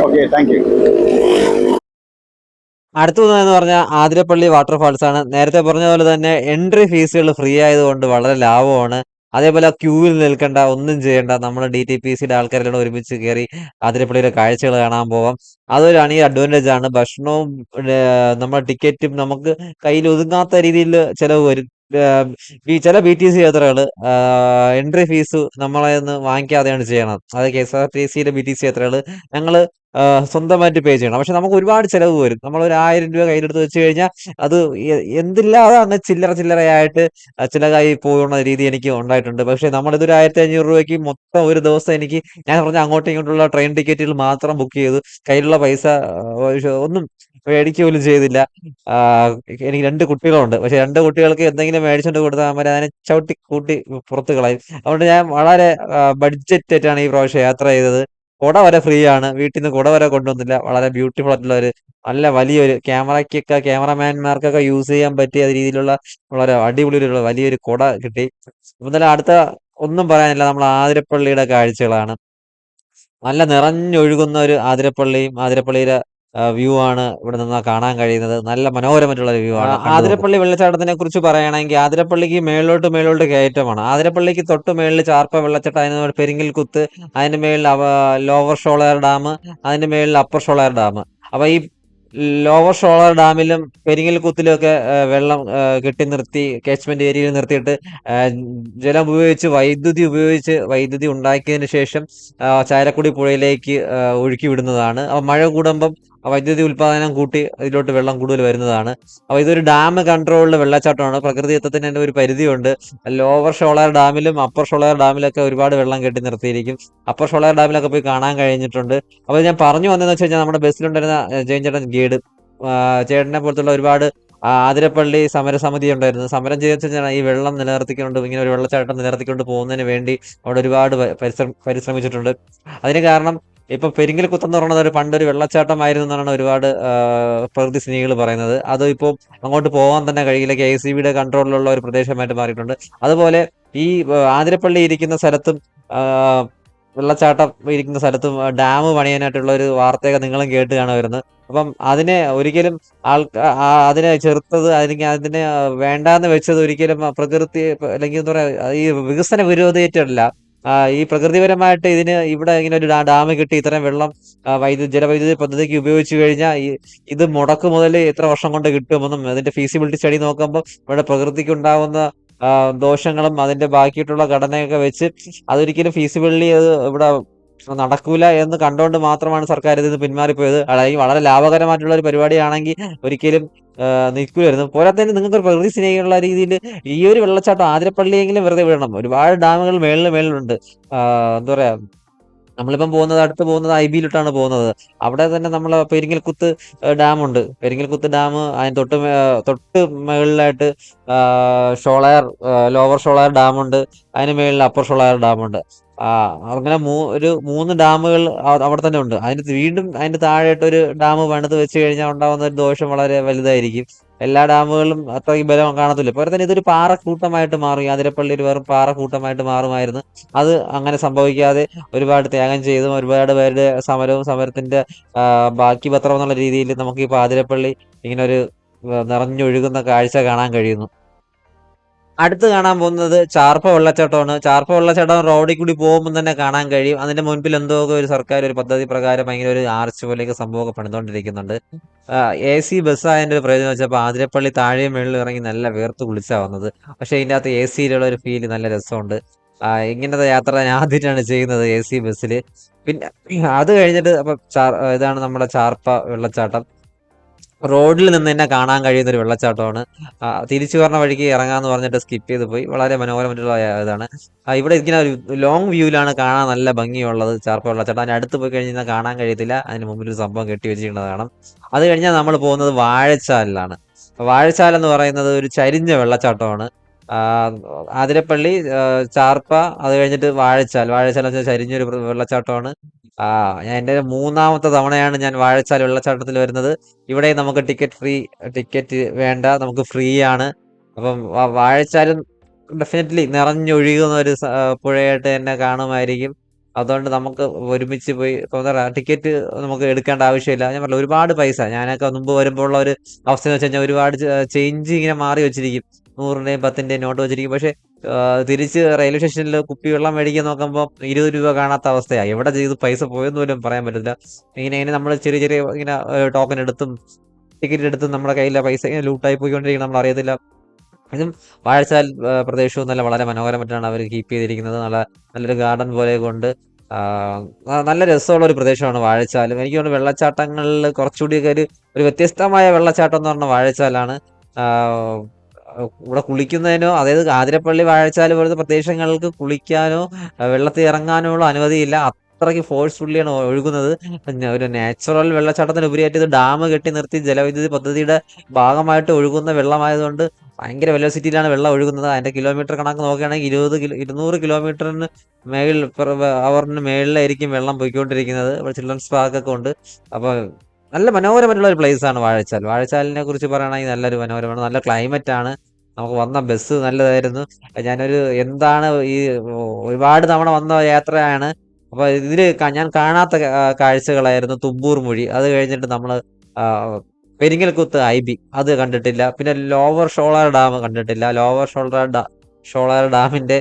ഓക്കെ താങ്ക് യു അടുത്ത എന്ന് പറഞ്ഞാൽ ആതിരപ്പള്ളി വാട്ടർഫാൾസ് ആണ്. നേരത്തെ പറഞ്ഞ പോലെ തന്നെ എൻട്രി ഫീസുകൾ ഫ്രീ ആയതുകൊണ്ട് വളരെ ലാഭമാണ്. അതേപോലെ ക്യൂവിൽ നിൽക്കേണ്ട ഒന്നും ചെയ്യേണ്ട. നമ്മൾ ഡി ടി പി സിയുടെ ആൾക്കാരെല്ലാം ഒരുമിച്ച് കയറി ആതിരപ്പള്ളിയുടെ കാഴ്ചകൾ കാണാൻ പോവാം. അതൊരു അണി അഡ്വാന്റേജ് ആണ്. ഭക്ഷണവും നമ്മുടെ ടിക്കറ്റും നമുക്ക് കയ്യിൽ ഒതുങ്ങാത്ത രീതിയിൽ ചിലവ് വരും. ചില ബി ടി സി യാത്രകൾ എൻട്രി ഫീസ് നമ്മളെ നിന്ന് വാങ്ങിക്കാതെയാണ് ചെയ്യണം അത് കെ എസ് ആർ ടി സിയിലെ ബി ടി സി യാത്രകൾ ഞങ്ങൾ സ്വന്തമായിട്ട് പേ ചെയ്യണം. പക്ഷെ നമുക്ക് ഒരുപാട് ചിലവ് വരും. നമ്മൾ ഒരു ആയിരം രൂപ കയ്യിലെടുത്ത് വെച്ച് കഴിഞ്ഞാൽ അത് എന്തില്ലാതെ അങ്ങ് ചില്ലറ ചില്ലറയായിട്ട് ചില ചിലകായി പോകുന്ന രീതി എനിക്ക് ഉണ്ടായിട്ടുണ്ട്. പക്ഷെ നമ്മളിതൊരു ആയിരത്തി അഞ്ഞൂറ് രൂപയ്ക്ക് മൊത്തം ഒരു ദിവസം എനിക്ക് ഞാൻ പറഞ്ഞ അങ്ങോട്ടും ഇങ്ങോട്ടുള്ള ട്രെയിൻ ടിക്കറ്റുകൾ മാത്രം ബുക്ക് ചെയ്തു കയ്യിലുള്ള പൈസ ഒന്നും മേടിക്കുക പോലും ചെയ്തില്ല. എനിക്ക് രണ്ട് കുട്ടികളുണ്ട്. പക്ഷെ രണ്ട് കുട്ടികൾക്ക് എന്തെങ്കിലും മേടിച്ചുകൊണ്ട് കൊടുത്താൽ അവരെ അതിനെ ചവിട്ടി കൂട്ടി പുറത്ത് കളയും. അതുകൊണ്ട് ഞാൻ വളരെ ബഡ്ജറ്റ് ആയിട്ടാണ് ഈ പ്രാവശ്യം യാത്ര ചെയ്തത്. കുട വരെ ഫ്രീ ആണ് വീട്ടിൽ നിന്ന് കുട വരെ കൊണ്ടുവന്നില്ല. വളരെ ബ്യൂട്ടിഫുൾ ആയിട്ടുള്ള ഒരു നല്ല വലിയൊരു ക്യാമറയ്ക്കൊക്കെ ക്യാമറമാൻമാർക്കൊക്കെ യൂസ് ചെയ്യാൻ പറ്റിയ രീതിയിലുള്ള വളരെ അടിപൊളി ഒരു വലിയൊരു കുട കിട്ടി. തന്നെ അടുത്ത ഒന്നും പറയാനില്ല. നമ്മൾ ആതിരപ്പള്ളിയുടെ കാഴ്ചകളാണ്. നല്ല നിറഞ്ഞൊഴുകുന്ന ഒരു ആതിരപ്പള്ളിയും ആതിരപ്പള്ളിയിലെ വ്യൂ ആണ് ഇവിടെ നിന്ന് കാണാൻ കഴിയുന്നത്. നല്ല മനോഹരമായിട്ടുള്ള വ്യൂ ആണ് ആതിരപ്പള്ളി വെള്ളച്ചാട്ടത്തിനെ കുറിച്ച് പറയുകയാണെങ്കിൽ ആതിരപ്പള്ളിക്ക് മേളിലോട്ട് മേളിലോട്ട് കയറ്റമാണ്. ആതിരപ്പള്ളിക്ക് തൊട്ട് മേളിൽ ചാർപ്പ വെള്ളച്ചാട്ടം അതിന് പെരിങ്ങിൽ കുത്ത് അതിന്റെ മേളിൽ ലോവർ ഷോളർ ഡാം അതിന്റെ മേളിൽ അപ്പർ ഷോളർ ഡാം. അപ്പൊ ഈ ലോവർ ഷോളർ ഡാമിലും പെരിങ്ങൽ കുത്തിലും ഒക്കെ വെള്ളം കെട്ടി നിർത്തി കാച്ച്മെന്റ് ഏരിയയിൽ നിർത്തിയിട്ട് ജലം ഉപയോഗിച്ച് വൈദ്യുതി ഉപയോഗിച്ച് വൈദ്യുതി ഉണ്ടാക്കിയതിന് ശേഷം ചാരക്കുടി പുഴയിലേക്ക് ഒഴുക്കി വിടുന്നതാണ്. അപ്പോൾ മഴ കൂടുമ്പം വൈദ്യുതി ഉൽപാദനം കൂട്ടി ഇതിലോട്ട് വെള്ളം കൂടുതൽ വരുന്നതാണ്. അപ്പോൾ ഇതൊരു ഡാം കൺട്രോളിൽ വെള്ളച്ചാട്ടമാണ്. പ്രകൃതിദത്തത്തിന് തന്നെ ഒരു പരിധിയുണ്ട്. ലോവർ ഷോളയർ ഡാമിലും അപ്പർ ഷോളയർ ഡാമിലൊക്കെ ഒരുപാട് വെള്ളം കെട്ടി നിർത്തിയിരിക്കും. അപ്പർ ഷോളയർ ഡാമിലൊക്കെ പോയി കാണാൻ കഴിഞ്ഞിട്ടുണ്ട്. അപ്പോൾ ഞാൻ പറഞ്ഞു വന്നതെന്ന് വെച്ച് കഴിഞ്ഞാൽ നമ്മുടെ ബസ്സിലുണ്ടായിരുന്ന ജയൻചേട്ടൻ ജയൻ ചേട്ടൻ ഗൈഡ് ചേട്ടനെ പോലത്തുള്ള ഒരുപാട് ആതിരപ്പള്ളി സമരസമിതി ഉണ്ടായിരുന്നു. സമരം ചെയ്തെന്ന് വെച്ചാൽ ഈ വെള്ളം നിലനിർത്തിക്കൊണ്ട് ഇങ്ങനെ ഒരു വെള്ളച്ചാട്ടം നിലനിർത്തിക്കൊണ്ട് പോകുന്നതിന് വേണ്ടി അവിടെ ഒരുപാട് പരിശ്രം പരിശ്രമിച്ചിട്ടുണ്ട്. അതിന് കാരണം ഇപ്പൊ പെരിങ്കൽ കുത്തെന്ന് പറയുന്നത് ഒരു പണ്ടൊരു വെള്ളച്ചാട്ടമായിരുന്നു എന്നാണ് ഒരുപാട് പ്രകൃതി സ്നേഹികൾ പറയുന്നത്. അത് ഇപ്പോൾ അങ്ങോട്ട് പോകാൻ തന്നെ കഴിയില്ല. കെ സി ബിയുടെ കൺട്രോളിലുള്ള ഒരു പ്രദേശമായിട്ട് മാറിയിട്ടുണ്ട്. അതുപോലെ ഈ ആതിരപ്പള്ളി ഇരിക്കുന്ന സ്ഥലത്തും വെള്ളച്ചാട്ടം ഇരിക്കുന്ന സ്ഥലത്തും ഡാം പണിയാനായിട്ടുള്ള ഒരു വാർത്തയൊക്കെ നിങ്ങളും കേട്ട് കാണുമായിരുന്നു. അപ്പം അതിനെ ഒരിക്കലും ആൾക്കാ അതിനെ ചെറുത്തത് അല്ലെങ്കിൽ അതിനെ വേണ്ടാന്ന് വെച്ചത് ഒരിക്കലും പ്രകൃതി അല്ലെങ്കിൽ എന്താ പറയാ ഈ വികസന വിരോധിയായിട്ടല്ല ഈ പ്രകൃതിപരമായിട്ട് ഇതിന് ഇവിടെ ഇങ്ങനെ ഒരു ഡാം കിട്ടി ഇത്രയും വെള്ളം വൈദ്യുതി ജലവൈദ്യുതി പദ്ധതിക്ക് ഉപയോഗിച്ചു കഴിഞ്ഞാൽ ഇത് മുടക്ക് മുതൽ എത്ര വർഷം കൊണ്ട് കിട്ടുമെന്നും അതിന്റെ ഫീസിബിലിറ്റി സ്റ്റഡി നോക്കുമ്പോൾ ഇവിടെ പ്രകൃതിക്ക് ഉണ്ടാവുന്ന ദോഷങ്ങളും അതിന്റെ ബാക്കിയിട്ടുള്ള ഘടനയൊക്കെ വെച്ച് അതൊരിക്കലും ഫീസിബിളി അത് ഇവിടെ നടക്കൂല എന്ന് കണ്ടുകൊണ്ട് മാത്രമാണ് സർക്കാർ ഇതിൽ നിന്ന് പിന്മാറിപ്പോയത്. അല്ലെങ്കിൽ വളരെ ലാഭകരമായിട്ടുള്ള ഒരു പരിപാടിയാണെങ്കിൽ ഒരിക്കലും നിൽക്കുമായിരുന്നു പോരാത്തതിന് നിങ്ങൾക്ക് ഒരു പ്രകൃതി സ്നേഹിയുള്ള രീതിയിൽ ഈ ഒരു വെള്ളച്ചാട്ടം ആതിരപ്പള്ളിയെങ്കിലും വെറുതെ വിടണം. ഒരുപാട് ഡാമുകൾ മേളിൽ മേളിലുണ്ട്. എന്താ പറയാ നമ്മളിപ്പം പോകുന്നത് അടുത്ത് പോകുന്നത് ഐ ബിയിലോട്ടാണ് പോകുന്നത്. അവിടെ തന്നെ നമ്മൾ പെരിങ്ങൽക്കുത്ത് ഡാമുണ്ട്. പെരിങ്ങൽക്കുത്ത് ഡാം അതിന് തൊട്ട് തൊട്ട് മുകളിലായിട്ട് ഷോളയർ ലോവർ ഷോളയർ ഡാമുണ്ട്. അതിന് മുകളിൽ അപ്പർ ഷോളയർ ഡാമുണ്ട്. അങ്ങനെ മൂ ഒരു മൂന്ന് ഡാമുകൾ അവിടെ തന്നെ ഉണ്ട്. അതിന് വീണ്ടും അതിന്റെ താഴെയായിട്ട് ഒരു ഡാം പണിത് വെച്ച് കഴിഞ്ഞാൽ ഉണ്ടാകുന്ന ഒരു ദോഷം വളരെ വലുതായിരിക്കും. എല്ലാ ഡാമുകളും അത്രയും ബലം കാണത്തില്ല. പോലെ തന്നെ ഇതൊരു പാറക്കൂട്ടമായിട്ട് മാറും. അതിരപ്പള്ളി ഒരു വെറും പാറക്കൂട്ടമായിട്ട് മാറുമായിരുന്നു. അത് അങ്ങനെ സംഭവിക്കാതെ ഒരുപാട് ത്യാഗം ചെയ്തും ഒരുപാട് പേരുടെ സമരവും സമരത്തിന്റെ ബാക്കി പത്രം എന്നുള്ള രീതിയിൽ നമുക്ക് ഇപ്പൊ ആതിരപ്പള്ളി ഇങ്ങനെ ഒരു നിറഞ്ഞൊഴുകുന്ന കാഴ്ച കാണാൻ കഴിയുന്നു. അടുത്ത് കാണാൻ പോകുന്നത് ചാർപ്പ വെള്ളച്ചാട്ടമാണ്. ചാർപ്പ വെള്ളച്ചാട്ടം റോഡിൽ കൂടി പോകുമ്പോൾ തന്നെ കാണാൻ കഴിയും. അതിന്റെ മുൻപിൽ എന്തോ ഒരു സർക്കാർ ഒരു പദ്ധതി പ്രകാരം ഭയങ്കര ഒരു ആർച്ച് പോലെയൊക്കെ സംഭവമൊക്കെ പണിതുകൊണ്ടിരിക്കുന്നുണ്ട് എ സി ബസ് ആയതിന്റെ ഒരു പ്രയോജനം വെച്ചപ്പോൾ ആതിരപ്പള്ളി താഴെ മേളിൽ ഇറങ്ങി നല്ല വേർത്ത് കുളിച്ചാ വന്നത് പക്ഷെ ഇതിന്റെ അകത്ത് എ സിയിലുള്ള ഒരു ഫീൽ നല്ല രസമുണ്ട്. ഇങ്ങനത്തെ യാത്ര ഞാൻ ആദ്യമായിട്ടാണ് ചെയ്യുന്നത് എ സി ബസ്സിൽ പിന്നെ അത് കഴിഞ്ഞിട്ട് അപ്പൊ ഇതാണ് നമ്മുടെ ചാർപ്പ വെള്ളച്ചാട്ടം. റോഡിൽ നിന്ന് തന്നെ കാണാൻ കഴിയുന്ന ഒരു വെള്ളച്ചാട്ടമാണ് തിരിച്ചു പറഞ്ഞ വഴിക്ക് ഇറങ്ങാന്ന് പറഞ്ഞിട്ട് സ്കിപ്പ് ചെയ്ത് പോയി. വളരെ മനോഹരമായിട്ടുള്ള ഇതാണ്. ഇവിടെ ഇങ്ങനെ ഒരു ലോങ് വ്യൂവിലാണ് കാണാൻ നല്ല ഭംഗിയുള്ളത് ചാർപ്പ വെള്ളച്ചാട്ടം. അതിന് അടുത്ത് പോയി കഴിഞ്ഞാൽ കാണാൻ കഴിയത്തില്ല. അതിന് മുമ്പിൽ ഒരു സംഭവം കെട്ടി വെച്ചിരിക്കുന്നത് കാണാം. അത് കഴിഞ്ഞാൽ നമ്മൾ പോകുന്നത് വാഴച്ചാലിലാണ്. വാഴച്ചാൽ എന്ന് പറയുന്നത് ഒരു ചരിഞ്ഞ വെള്ളച്ചാട്ടമാണ്. ആതിരപ്പള്ളി ചാർപ്പ അത് കഴിഞ്ഞിട്ട് വാഴച്ചാൽ. വാഴച്ചാൽ വെച്ചാൽ ചരിഞ്ഞൊരു വെള്ളച്ചാട്ടമാണ്. ആ ഞാൻ എന്റെ മൂന്നാമത്തെ തവണയാണ് ഞാൻ വാഴച്ചാൽ വെള്ളച്ചാട്ടത്തിൽ വരുന്നത്. ഇവിടെ നമുക്ക് ടിക്കറ്റ് ഫ്രീ ടിക്കറ്റ് വേണ്ട നമുക്ക് ഫ്രീ ആണ് അപ്പം വാഴച്ചാലും ഡെഫിനറ്റ്ലി നിറഞ്ഞൊഴുകുന്ന ഒരു പുഴയായിട്ട് തന്നെ കാണുമായിരിക്കും. അതുകൊണ്ട് നമുക്ക് ഒരുമിച്ച് പോയി എന്താ ടിക്കറ്റ് നമുക്ക് എടുക്കേണ്ട ആവശ്യമില്ല. ഞാൻ പറഞ്ഞു ഒരുപാട് പൈസ. ഞാനൊക്കെ മുമ്പ് വരുമ്പോൾ ഉള്ള ഒരു അവസ്ഥ എന്ന് വെച്ച് കഴിഞ്ഞാൽ ഒരുപാട് ചേഞ്ച് ഇങ്ങനെ മാറി വെച്ചിരിക്കും. നൂറിന്റെയും പത്തിന്റെയും നോട്ട് വെച്ചിരിക്കും. പക്ഷെ തിരിച്ച് റെയിൽവേ സ്റ്റേഷനിൽ കുപ്പി വെള്ളം മേടിക്കാൻ നോക്കുമ്പോൾ ഇരുപത് രൂപ കാണാത്ത അവസ്ഥയാണ് എവിടെ ചെയ്ത് പൈസ പോയെന്ന് പോലും പറയാൻ പറ്റില്ല ഇങ്ങനെ ഇങ്ങനെ നമ്മൾ ചെറിയ ചെറിയ ഇങ്ങനെ ടോക്കൺ എടുത്തും ടിക്കറ്റ് എടുത്തും നമ്മുടെ കയ്യിലെ പൈസ ഇങ്ങനെ ലൂട്ടായി പോയിക്കൊണ്ടിരിക്കണം നമ്മൾ അറിയത്തില്ല. ഇതും വാഴച്ചാൽ പ്രദേശവും നല്ല വളരെ മനോഹരമായിട്ടാണ് അവർ കീപ്പ് ചെയ്തിരിക്കുന്നത്. നല്ല നല്ലൊരു ഗാർഡൻ പോലെ കൊണ്ട് നല്ല രസമുള്ള ഒരു പ്രദേശമാണ് വാഴച്ചാലും എനിക്ക് തോന്നുന്നു വെള്ളച്ചാട്ടങ്ങളിൽ കുറച്ചുകൂടി ഒരു ഒരു വ്യത്യസ്തമായ വെള്ളച്ചാട്ടം എന്ന് പറഞ്ഞ വാഴച്ചാലാണ്. ഇവിടെ കുളിക്കുന്നതിനോ അതായത് ആതിരപ്പള്ളി വാഴച്ചാൽ പോലത്തെ പ്രദേശങ്ങൾക്ക് കുളിക്കാനോ വെള്ളത്തിൽ ഇറങ്ങാനോ ഉള്ള അനുമതിയില്ല. അത്രയ്ക്ക് ഫോഴ്സ്ഫുള്ളിയാണ് ഒഴുകുന്നത്. ഒരു നാച്ചുറൽ വെള്ളച്ചാട്ടത്തിന് ഉപരിയായിട്ട് ഇത് ഡാം കെട്ടി നിർത്തി ജലവൈദ്യുതി പദ്ധതിയുടെ ഭാഗമായിട്ട് ഒഴുകുന്ന വെള്ളമായതുകൊണ്ട് ഭയങ്കര വെലോസിറ്റിയിലാണ് വെള്ളം ഒഴുകുന്നത്. അതിന്റെ കിലോമീറ്റർ കണക്ക് നോക്കുകയാണെങ്കിൽ ഇരുപത് കിലോ ഇരുന്നൂറ് കിലോമീറ്ററിന് മേളിൽ അവറിന് മേളിലായിരിക്കും വെള്ളം പോയിക്കൊണ്ടിരിക്കുന്നത്. ഇവിടെ ചിൽഡ്രൻസ് പാർക്കൊക്കെ ഉണ്ട്. അപ്പോൾ നല്ല മനോഹരമായിട്ടുള്ള ഒരു പ്ലേസ് ആണ് വാഴച്ചാൽ. വാഴച്ചാലിനെ കുറിച്ച് പറയുകയാണെങ്കിൽ നല്ലൊരു മനോഹരമാണ്. നല്ല ക്ലൈമറ്റ് ആണ്. നമുക്ക് വന്ന ബസ് നല്ലതായിരുന്നു. ഞാനൊരു എന്താണ് ഈ ഒരുപാട് തവണ വന്ന യാത്രയാണ്. അപ്പോൾ ഇതിൽ ഞാൻ കാണാത്ത കാഴ്ചകളായിരുന്നു തുമ്പൂർ മൊഴി. അത് കഴിഞ്ഞിട്ട് നമ്മൾ പെരിങ്ങൽക്കുത്ത് ഐ ബി. അത് കണ്ടിട്ടില്ല. പിന്നെ ലോവർ ഷോളാർ ഡാം കണ്ടിട്ടില്ല. ലോവർ ഷോളർ ഡാ ഷോളാർ ഡാമിന്റെ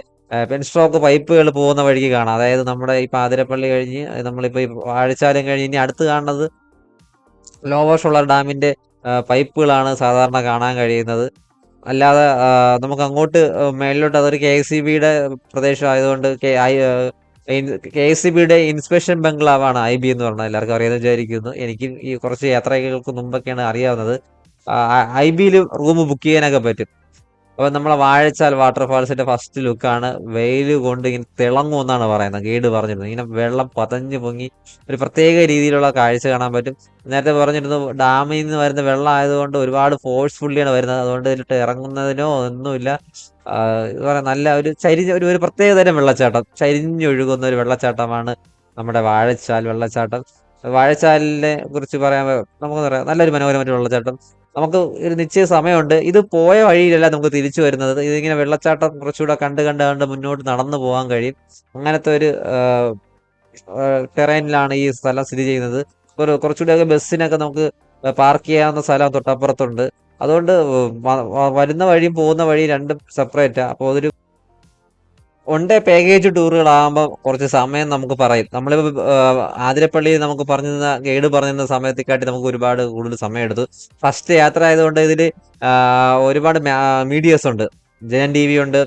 പെൻ സ്ട്രോക്ക് പൈപ്പുകൾ പോകുന്ന വഴിക്ക് കാണാം. അതായത് നമ്മുടെ ഈ പാതിരപ്പള്ളി കഴിഞ്ഞ് നമ്മളിപ്പോൾ ഈ വാഴച്ചാലും കഴിഞ്ഞ് ഇനി അടുത്ത് കാണുന്നത് ലോവർ ഷോളർ ഡാമിന്റെ പൈപ്പുകളാണ് സാധാരണ കാണാൻ കഴിയുന്നത്. അല്ലാതെ നമുക്ക് അങ്ങോട്ട് മേളിലോട്ട് അതൊരു കെ സി ബിയുടെ പ്രദേശമായതുകൊണ്ട് K I K S C ബിയുടെ ഇൻസ്പെക്ഷൻ ബംഗ്ലാവാണ് ഐ ബി എന്ന് പറഞ്ഞാൽ എല്ലാവർക്കും അറിയാമെന്ന് വിചാരിക്കുന്നു. എനിക്ക് ഈ കുറച്ച് യാത്രകൾക്ക് മുമ്പൊക്കെയാണ് അറിയാവുന്നത്. ഐ ബിയിൽ റൂം ബുക്ക് ചെയ്യാനൊക്കെ പറ്റും. അപ്പോൾ നമ്മളെ വാഴച്ചാൽ വാട്ടർഫാൾസിന്റെ ഫസ്റ്റ് ലുക്കാണ്. വെയിൽ കൊണ്ട് ഇങ്ങനെ തിളങ്ങും എന്നാണ് പറയുന്നത്. ഗൈഡ് പറഞ്ഞിരുന്നത് ഇങ്ങനെ വെള്ളം പതഞ്ഞു പൊങ്ങി ഒരു പ്രത്യേക രീതിയിലുള്ള കാഴ്ച കാണാൻ പറ്റും. നേരത്തെ പറഞ്ഞിരുന്നു ഡാമിൽ നിന്ന് വരുന്ന വെള്ളം ആയതുകൊണ്ട് ഒരുപാട് ഫോഴ്സ്ഫുള്ളിയാണ് വരുന്നത്. അതുകൊണ്ട് ഇതിലിട്ട് ഇറങ്ങുന്നതിനോ ഒന്നുമില്ല. പറയാം നല്ല ഒരു ചരിഞ്ഞ ഒരു ഒരു പ്രത്യേക തരം വെള്ളച്ചാട്ടം. ചരിഞ്ഞൊഴുകുന്ന ഒരു വെള്ളച്ചാട്ടമാണ് നമ്മുടെ വാഴച്ചാൽ വെള്ളച്ചാട്ടം. വാഴച്ചാലിനെ കുറിച്ച് പറയാൻ നമുക്ക് പറയാം. നല്ലൊരു മനോഹരമായിട്ട് വെള്ളച്ചാട്ടം. നമുക്ക് ഒരു നിശ്ചയ സമയമുണ്ട്. ഇത് പോയ വഴിയിലല്ല നമുക്ക് തിരിച്ചു വരുന്നത്. ഇതിങ്ങനെ വെള്ളച്ചാട്ടം കുറച്ചുകൂടെ കണ്ട് കണ്ട് കണ്ട് മുന്നോട്ട് നടന്നു പോകാൻ കഴിയും. അങ്ങനത്തെ ഒരു ടെറൈനിലാണ് ഈ സ്ഥലം സ്ഥിതി ചെയ്യുന്നത്. ഒരു കുറച്ചുകൂടെയൊക്കെ ബസ്സിനൊക്കെ നമുക്ക് പാർക്ക് ചെയ്യാവുന്ന സ്ഥലം തൊട്ടപ്പുറത്തുണ്ട്. അതുകൊണ്ട് വരുന്ന വഴിയും പോകുന്ന വഴിയും രണ്ടും സെപ്പറേറ്റാ അപ്പോൾ അതൊരു വൺ ഡേ പാക്കേജ് ടൂറുകളാകുമ്പോൾ കുറച്ച് സമയം നമുക്ക് പറയും. നമ്മളിപ്പോൾ ആതിരപ്പള്ളി നമുക്ക് പറഞ്ഞു തന്ന ഗൈഡ് പറഞ്ഞു തന്ന സമയത്തെക്കാട്ടി നമുക്ക് ഒരുപാട് കൂടുതൽ സമയം എടുത്തു ഫസ്റ്റ് യാത്ര ആയതുകൊണ്ട് ഇതിൽ ഒരുപാട് മീഡിയസ് ഉണ്ട്. ജയൻ ടി വി ഉണ്ട്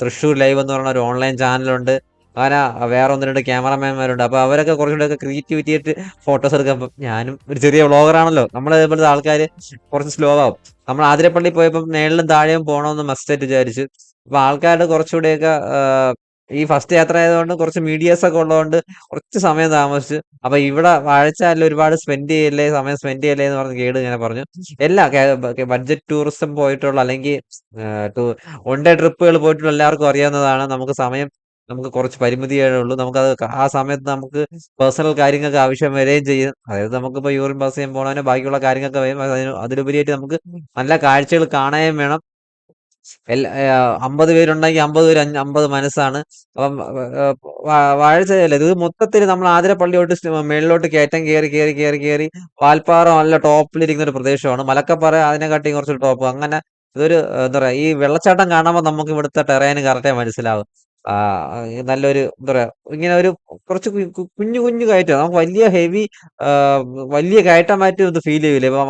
തൃശ്ശൂർ ലൈവ് എന്ന് പറഞ്ഞ ഒരു ഓൺലൈൻ ചാനലുണ്ട് അങ്ങനെ വേറെ ഒന്ന് രണ്ട് ക്യാമറമാൻമാരുണ്ട്. അപ്പോൾ അവരൊക്കെ കുറച്ചുകൂടെ ഒക്കെ ക്രിയേറ്റിവിറ്റി ആയിട്ട് ഫോട്ടോസ് എടുക്കുമ്പോൾ ഞാനും ഒരു ചെറിയ വ്ളോഗറാണല്ലോ നമ്മളെ പോലത്തെ ആൾക്കാർ കുറച്ച് സ്ലോ ആവും. നമ്മൾ ആതിരപ്പള്ളി പോയപ്പോൾ മേളിലും താഴെയും പോകണമെന്ന് മസ്റ്റായിട്ട് വിചാരിച്ചു. അപ്പൊ ആൾക്കാരുടെ കുറച്ചുകൂടെയൊക്കെ ഈ ഫസ്റ്റ് യാത്ര ആയതുകൊണ്ട് കുറച്ച് മീഡിയസ് ഒക്കെ ഉള്ളതുകൊണ്ട് കുറച്ച് സമയം താമസിച്ചു. അപ്പൊ ഇവിടെ വാഴച്ചാലിൽ ഒരുപാട് സ്പെൻഡ് ചെയ്യല്ലേ സമയം സ്പെൻഡ് ചെയ്യല്ലേ എന്ന് പറഞ്ഞ് കേട് ഇങ്ങനെ പറഞ്ഞു. എല്ലാ ബഡ്ജറ്റ് ടൂറിസം പോയിട്ടുള്ള അല്ലെങ്കിൽ വൺ ഡേ ട്രിപ്പുകൾ പോയിട്ടുള്ള എല്ലാവർക്കും അറിയാവുന്നതാണ്. നമുക്ക് സമയം നമുക്ക് കുറച്ച് പരിമിതിയേ ഉള്ളൂ. നമുക്കത് ആ സമയത്ത് നമുക്ക് പേഴ്സണൽ കാര്യങ്ങൾക്ക് ആവശ്യം വരികയും ചെയ്യും. അതായത് നമുക്കിപ്പോൾ യൂറിൻ പാസ് ചെയ്യാൻ പോകണോ ബാക്കിയുള്ള കാര്യങ്ങളൊക്കെ വരും. അതിന് അതിലുപരിയായിട്ട് നമുക്ക് നല്ല കാഴ്ചകൾ കാണുകയും വേണം. എല്ലാ അമ്പത് പേരുണ്ടെങ്കിൽ അമ്പത് പേര് അമ്പത് മനസ്സാണ്. അപ്പം വാഴച്ചല്ല ഇത് മൊത്തത്തിൽ നമ്മൾ ആതിരപ്പള്ളി തൊട്ട് മേളിലോട്ട് കയറ്റം കയറി കയറി കയറി കയറി വാൽപ്പാറ നല്ല ടോപ്പിലിരിക്കുന്ന ഒരു പ്രദേശമാണ്. മലക്കപ്പാറ അതിനെക്കാട്ടി കുറച്ച് ടോപ്പ്. അങ്ങനെ ഇതൊരു എന്താ പറയാ ഈ വെള്ളച്ചാട്ടം കാണുമ്പോൾ നമുക്ക് ഇവിടുത്തെ ടെറേന് കറക്റ്റായി മനസ്സിലാവും. ആ, നല്ലൊരു എന്താ പറയാ ഇങ്ങനെ ഒരു കുറച്ച് കുഞ്ഞു കുഞ്ഞു കയറ്റം. നമുക്ക് വലിയ ഹെവി വലിയ കയറ്റമായിട്ട് ഇത് ഫീൽ ചെയ്യില്ല ഇപ്പൊ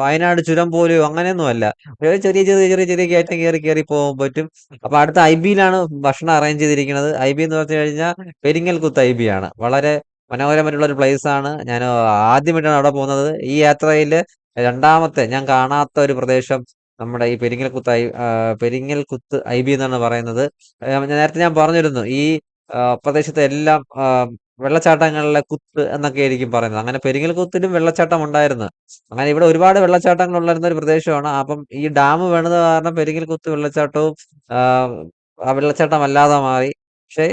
വയനാട് ചുരം പോലെയോ അങ്ങനെയൊന്നും അല്ല. ഒരു ചെറിയ ചെറിയ ചെറിയ ചെറിയ കയറ്റം കയറി കയറി പോകാൻ പറ്റും. അപ്പൊ അടുത്ത ഐ ബിയിലാണ് ഭക്ഷണം അറേഞ്ച് ചെയ്തിരിക്കുന്നത്. ഐ ബി എന്ന് പറഞ്ഞു കഴിഞ്ഞാൽ പെരിങ്ങൽകുത്ത് ഐ ബി ആണ് വളരെ മനോഹരമായിട്ടുള്ള ഒരു പ്ലേസ് ആണ്. ഞാൻ ആദ്യമായിട്ടാണ് അവിടെ പോകുന്നത്. ഈ യാത്രയിൽ രണ്ടാമത്തെ ഞാൻ കാണാത്ത ഒരു പ്രദേശം നമ്മുടെ ഈ Peringalkuthu I Peringal Peringalkuthu I B എന്നാണ് പറയുന്നത്. നേരത്തെ ഞാൻ പറഞ്ഞിരുന്നു ഈ പ്രദേശത്തെ എല്ലാം വെള്ളച്ചാട്ടങ്ങളിലെ കുത്ത് എന്നൊക്കെ ആയിരിക്കും പറയുന്നത്. അങ്ങനെ പെരിങ്ങൽകുത്തിലും വെള്ളച്ചാട്ടം ഉണ്ടായിരുന്നു. അങ്ങനെ ഇവിടെ ഒരുപാട് വെള്ളച്ചാട്ടങ്ങൾ ഉണ്ടായിരുന്ന ഒരു പ്രദേശമാണ്. അപ്പം ഈ ഡാം വേണത് കാരണം പെരിങ്ങൽകുത്ത് വെള്ളച്ചാട്ടവും ആ, വെള്ളച്ചാട്ടം അല്ലാതെ മാറി. പക്ഷേ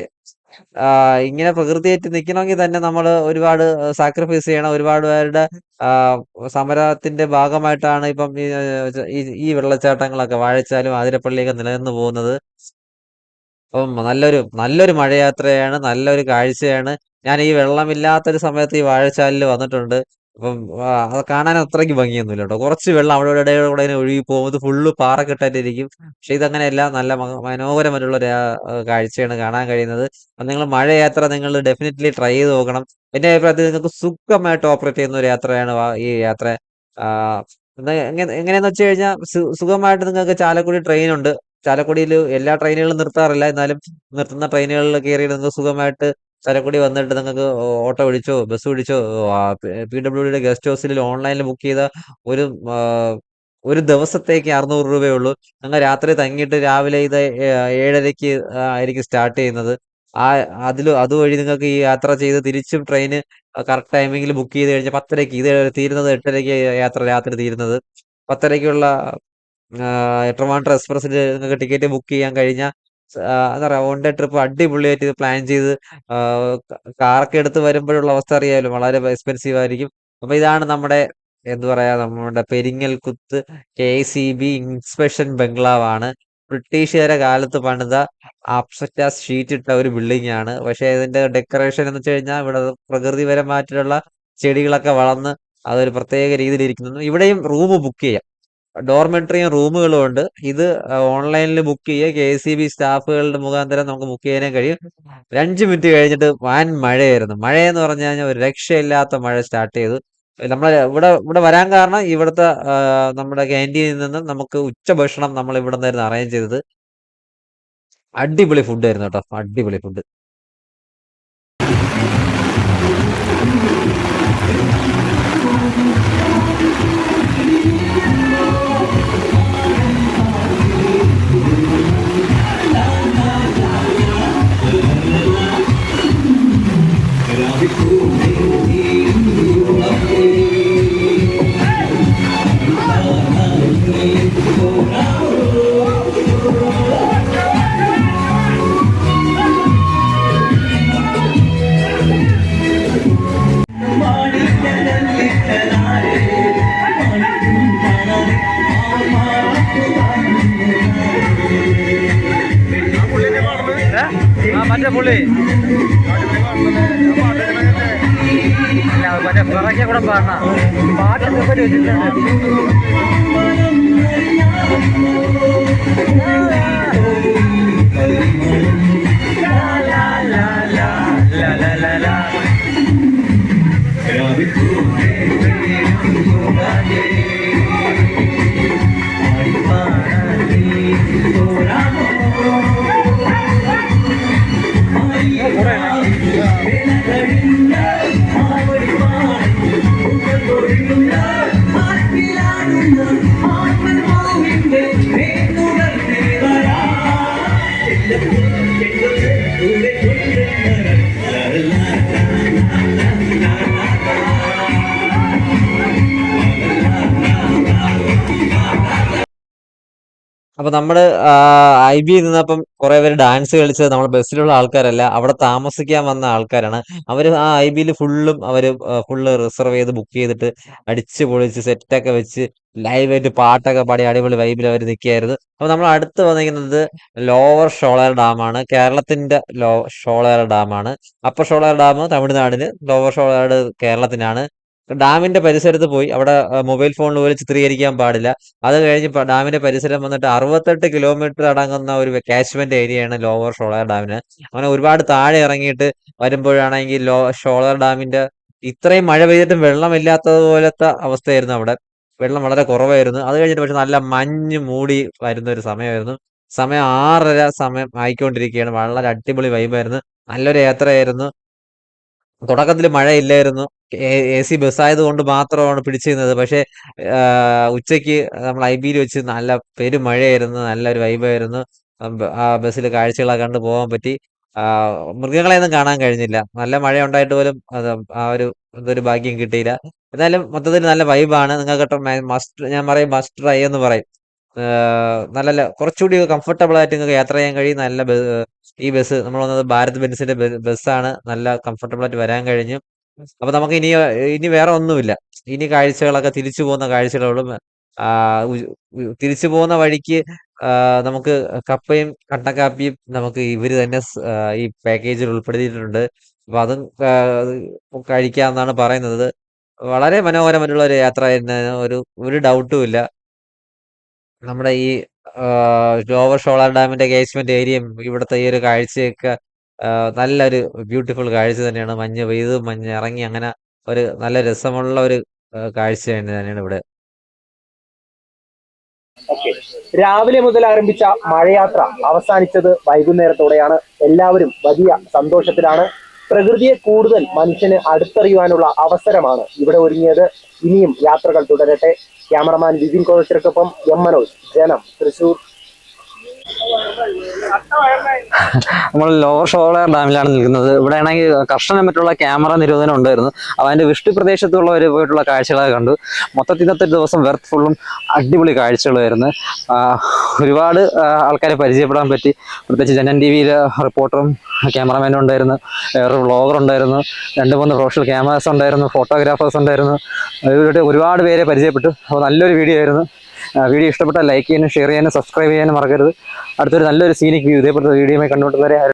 ഇങ്ങനെ പ്രകൃതിയായിട്ട് നിൽക്കണമെങ്കിൽ തന്നെ നമ്മൾ ഒരുപാട് സാക്രിഫൈസ് ചെയ്യണം. ഒരുപാട് പേരുടെ സമരത്തിന്റെ ഭാഗമായിട്ടാണ് ഇപ്പം ഈ വെള്ളച്ചാട്ടങ്ങളൊക്കെ വാഴച്ചാലും ആതിരപ്പള്ളിയൊക്കെ നിലനിന്ന് പോകുന്നത്. അപ്പം നല്ലൊരു നല്ലൊരു മഴയാത്രയാണ് നല്ലൊരു കാഴ്ചയാണ്. ഞാൻ ഈ വെള്ളമില്ലാത്തൊരു സമയത്ത് ഈ വാഴച്ചാലിൽ വന്നിട്ടുണ്ട്. അപ്പം അത് കാണാൻ അത്രയ്ക്ക് ഭംഗിയൊന്നുമില്ല കേട്ടോ. കുറച്ച് വെള്ളം അവിടെ ഇവിടെ കൂടെ ഇങ്ങനെ ഒഴുകി പോകുന്നത് ഫുള്ള് പാറക്കെട്ടായിട്ടിരിക്കും പക്ഷെ ഇതങ്ങനെയല്ല. നല്ല മനോഹരമായിട്ടുള്ള ഒരു കാഴ്ചയാണ് കാണാൻ കഴിയുന്നത്. അപ്പം നിങ്ങൾ മഴ യാത്ര നിങ്ങൾ ഡെഫിനറ്റ്ലി ട്രൈ ചെയ്ത് നോക്കണം. എന്റെ അഭിപ്രായത്തിൽ നിങ്ങൾക്ക് സുഖമായിട്ട് ഓപ്പറേറ്റ് ചെയ്യുന്ന ഒരു യാത്രയാണ് ഈ യാത്ര. ആ, ഇത് എങ്ങനെ വെച്ച് കഴിഞ്ഞാൽ സുഖമായിട്ട് നിങ്ങൾക്ക് ചാലക്കുടി ട്രെയിൻ ഉണ്ട്. ചാലക്കുടിയിൽ എല്ലാ ട്രെയിനുകളും നിർത്താറില്ല. എന്നാലും നിർത്തുന്ന ട്രെയിനുകളിൽ കയറി നിങ്ങൾക്ക് സുഖമായിട്ട് ചാലക്കുടി വന്നിട്ട് നിങ്ങൾക്ക് ഓട്ടോ വിളിച്ചോ ബസ് വിളിച്ചോ പി ഡബ്ല്യു ഡിയുടെ ഗസ്റ്റ് ഹൗസിൽ ഓൺലൈനിൽ ബുക്ക് ചെയ്ത ഒരു ഒരു ദിവസത്തേക്ക് അറുന്നൂറ് രൂപയുള്ളൂ. നിങ്ങൾ രാത്രി തങ്ങിയിട്ട് രാവിലെ ഇത് ഏഴരയ്ക്ക് ആയിരിക്കും സ്റ്റാർട്ട് ചെയ്യുന്നത്. ആ അതിൽ അതുവഴി നിങ്ങൾക്ക് ഈ യാത്ര ചെയ്ത് തിരിച്ചും ട്രെയിന് കറക്റ്റ് ടൈമിങ്ങിൽ ബുക്ക് ചെയ്ത് കഴിഞ്ഞാൽ പത്തരയ്ക്ക് ഇത് തീരുന്നത് എട്ടരയ്ക്ക് യാത്ര രാത്രി തീരുന്നത്. പത്തരയ്ക്കുള്ള ട്രിവാൻഡ്രം എക്സ്പ്രസ്സിൽ നിങ്ങൾക്ക് ടിക്കറ്റ് ബുക്ക് ചെയ്യാൻ കഴിഞ്ഞാൽ എന്താ പറയാ വൺ ഡേ ട്രിപ്പ് അടിപൊളിയായിട്ട് പ്ലാൻ ചെയ്ത് കാറൊക്കെ എടുത്ത് വരുമ്പോഴുള്ള അവസ്ഥ അറിയാമല്ലോ വളരെ എക്സ്പെൻസീവ് ആയിരിക്കും. അപ്പൊ ഇതാണ് നമ്മുടെ എന്താ പറയാ നമ്മുടെ Peringalkuthu K C B inspection ബംഗ്ലാവാണ് ബ്രിട്ടീഷുകാരെ കാലത്ത് പണിത അപ്സറ്റ ഷീറ്റ് ഇട്ട ഒരു ബിൽഡിംഗ് ആണ്. പക്ഷെ ഇതിന്റെ ഡെക്കറേഷൻ എന്ന് വെച്ച് കഴിഞ്ഞാൽ ഇവിടെ പ്രകൃതിപരമായിട്ടുള്ള ചെടികളൊക്കെ വളർന്ന് അതൊരു പ്രത്യേക രീതിയിൽ ഇരിക്കുന്നു. ഇവിടെയും റൂം ബുക്ക് ചെയ്യാം. ഡോർമെട്രിയും റൂമുകളും ഉണ്ട്. ഇത് ഓൺലൈനിൽ ബുക്ക് ചെയ്യുക കെ സി ബി സ്റ്റാഫുകളുടെ മുഖാന്തരം നമുക്ക് ബുക്ക് ചെയ്യാനേ കഴിയും. ഒരു അഞ്ച് മിനിറ്റ് കഴിഞ്ഞിട്ട് വൻ മഴയായിരുന്നു. മഴയെന്ന് പറഞ്ഞു കഴിഞ്ഞാൽ ഒരു രക്ഷയില്ലാത്ത മഴ സ്റ്റാർട്ട് ചെയ്തു. നമ്മൾ ഇവിടെ ഇവിടെ വരാൻ കാരണം ഇവിടുത്തെ നമ്മുടെ ക്യാന്റീനിൽ നിന്ന് നമുക്ക് ഉച്ചഭക്ഷണം നമ്മൾ ഇവിടെ നിന്നായിരുന്നു അറേഞ്ച് ചെയ്തത്. അടിപൊളി ഫുഡ് ആയിരുന്നു കേട്ടോ. അടിപൊളി ഫുഡ് പിറക്കെ കൂടെ പാടണം പാട്ട് പറ്റി വെച്ചിട്ടുണ്ട് അപ്പൊ നമ്മൾ ഐ ബി നിന്നപ്പം കുറെ പേര് ഡാൻസ് കളിച്ചത് നമ്മൾ ബസ്സിലുള്ള ആൾക്കാരല്ല അവിടെ താമസിക്കാൻ വന്ന ആൾക്കാരാണ്. അവർ ആ ഐ ബിയിൽ ഫുള്ളും അവർ ഫുള്ള് റിസർവ് ചെയ്ത് ബുക്ക് ചെയ്തിട്ട് അടിച്ച് പൊളിച്ച് സെറ്റൊക്കെ വെച്ച് ലൈവായിട്ട് പാട്ടൊക്കെ പാടി അടിപൊളി വൈബിൽ അവർ നിൽക്കുകയായിരുന്നു. അപ്പൊ നമ്മൾ അടുത്ത് വന്നിരിക്കുന്നത് ലോവർ ഷോളർ ഡാമാണ്. കേരളത്തിന്റെ ലോ ഷോളർ ഡാമാണ്. അപ്പർ ഷോളർ ഡാം തമിഴ്നാടിന് ലോവർ ഷോളർ കേരളത്തിനാണ്. ഡാമിന്റെ പരിസരത്ത് പോയി. അവിടെ മൊബൈൽ ഫോണിൽ പോലും ചിത്രീകരിക്കാൻ പാടില്ല. അത് കഴിഞ്ഞ് ഡാമിന്റെ പരിസരം വന്നിട്ട് അറുപത്തെട്ട് കിലോമീറ്റർ അടങ്ങുന്ന ഒരു കാച്ച്മെന്റ് ഏരിയയാണ് ലോവർ ഷോളർ ഡാമിന്. അങ്ങനെ ഒരുപാട് താഴെ ഇറങ്ങിയിട്ട് വരുമ്പോഴാണെങ്കിൽ ലോ ഷോളർ ഡാമിന്റെ ഇത്രയും മഴ പെയ്തിട്ടും വെള്ളമില്ലാത്തത് പോലത്തെ അവസ്ഥയായിരുന്നു അവിടെ. വെള്ളം വളരെ കുറവായിരുന്നു. അത് കഴിഞ്ഞിട്ട് പക്ഷെ നല്ല മഞ്ഞ് മൂടി വരുന്ന ഒരു സമയമായിരുന്നു. സമയം ആറര സമയം ആയിക്കൊണ്ടിരിക്കുകയാണ്. വളരെ അടിപൊളി വൈബായിരുന്നു നല്ലൊരു യാത്രയായിരുന്നു. തുടക്കത്തിൽ മഴയില്ലായിരുന്നു. എ സി ബസ്സായത് കൊണ്ട് മാത്രമാണ് പിടിച്ചിരുന്നത്. പക്ഷേ ഉച്ചയ്ക്ക് നമ്മൾ ഐ ബിയിൽ വെച്ച് നല്ല പെരുമഴയായിരുന്നു നല്ലൊരു വൈബായിരുന്നു. ആ ബസ്സിൽ കാഴ്ചകളൊക്കെ കണ്ടു പോകാൻ പറ്റി. മൃഗങ്ങളെ മൃഗങ്ങളെയൊന്നും കാണാൻ കഴിഞ്ഞില്ല. നല്ല മഴ ഉണ്ടായിട്ട് പോലും അത് ആ ഒരു ഇതൊരു ഭാഗ്യം കിട്ടിയില്ല. എന്നാലും മൊത്തത്തിൽ നല്ല വൈബാണ്. നിങ്ങൾക്ക് മസ്റ്റ് ഞാൻ പറയും മസ്റ്റ് ട്രൈ എന്ന് പറയും. നല്ല കുറച്ചുകൂടി കംഫർട്ടബിൾ ആയിട്ട് നിങ്ങൾക്ക് യാത്ര ചെയ്യാൻ കഴിയും. നല്ല ഈ ബസ് നമ്മൾ വന്നത് ഭാരത് ബെൻസിന്റെ ബസ്സാണ്. നല്ല കംഫർട്ടബിൾ ആയിട്ട് വരാൻ കഴിഞ്ഞു. അപ്പൊ നമുക്ക് ഇനി ഇനി വേറെ ഒന്നുമില്ല. ഇനി കാഴ്ചകളൊക്കെ തിരിച്ചു പോകുന്ന ഉ- തിരിച്ചു പോകുന്ന വഴിക്ക് നമുക്ക് കപ്പയും കട്ടക്കാപ്പിയും നമുക്ക് ഇവർ തന്നെ ഈ പാക്കേജിൽ ഉൾപ്പെടുത്തിയിട്ടുണ്ട്. അപ്പൊ അതും കഴിക്കാമെന്നാണ് പറയുന്നത്. വളരെ മനോഹരമായിട്ടുള്ള ഒരു യാത്ര ഒരു ഒരു ഡൗട്ടും ഇല്ല. നമ്മുടെ ഈ ലോവർ ഷോളർ ഡാമിന്റെ കേസ്മെന്റ് ഏരിയയും ഇവിടുത്തെ ഈ ഒരു കാഴ്ചയൊക്കെ നല്ലൊരു ബ്യൂട്ടിഫുൾ കാഴ്ച തന്നെയാണ്. മഞ്ഞ് പെയ്ത് മഞ്ഞ് ഇറങ്ങി അങ്ങനെ ഒരു നല്ല രസമുള്ള ഒരു കാഴ്ച തന്നെയാണ് ഇവിടെ. രാവിലെ മുതൽ ആരംഭിച്ച മഴയാത്ര അവസാനിച്ചത് വൈകുന്നേരത്തോടെയാണ്. എല്ലാവരും വലിയ സന്തോഷത്തിലാണ്. പ്രകൃതിയെ കൂടുതൽ മനുഷ്യന് അടുത്തറിയുവാനുള്ള അവസരമാണ് ഇവിടെ ഒരുങ്ങിയത്. ഇനിയും യാത്രകൾ തുടരട്ടെ. ക്യാമറമാൻ വിപിൻ കോഴത്തിനൊപ്പം എം മനോജ്. ജനം തൃശൂർ. നമ്മൾ ലോവർ ഷോളർ ഡാമിലാണ് നിൽക്കുന്നത്. ഇവിടെ ആണെങ്കിൽ കർഷനം മറ്റുള്ള ക്യാമറ നിരോധനം ഉണ്ടായിരുന്നു. അപ്പോൾ അതിന്റെ വൃഷ്ടി പ്രദേശത്തുള്ളവർ പോയിട്ടുള്ള കാഴ്ചകളൊക്കെ കണ്ടു. മൊത്തത്തിൽ ഇന്നത്തെ ഒരു ദിവസം വെർത്ത് ഫുള്ളും അടിപൊളി കാഴ്ചകളായിരുന്നു. ഒരുപാട് ആൾക്കാരെ പരിചയപ്പെടാൻ പറ്റി. പ്രത്യേകിച്ച് ജനൻ ടി വിയിലെ റിപ്പോർട്ടറും ക്യാമറമാനും ഉണ്ടായിരുന്നു. വേറെ വ്ളോഗർ ഉണ്ടായിരുന്നു. രണ്ട് മൂന്ന് പ്രൊഫഷണൽ ക്യാമറാസ് ഉണ്ടായിരുന്നു. ഫോട്ടോഗ്രാഫേഴ്സ് ഉണ്ടായിരുന്നു. ഒരുപാട് പേരെ പരിചയപ്പെട്ടു. അപ്പോൾ നല്ലൊരു വീഡിയോ ആയിരുന്നു. വീഡിയോ ഇഷ്ടപ്പെട്ടാൽ ലൈക്ക് ചെയ്യാനും ഷെയർ ചെയ്യാനും സബ്സ്ക്രൈബ് ചെയ്യാനും മറക്കരുത്. അടുത്തൊരു നല്ലൊരു സീനിക് വ്യൂ ഇതേപോലത്തെ വീഡിയോയുമായി കണ്ടുമുട്ടുന്നവരെ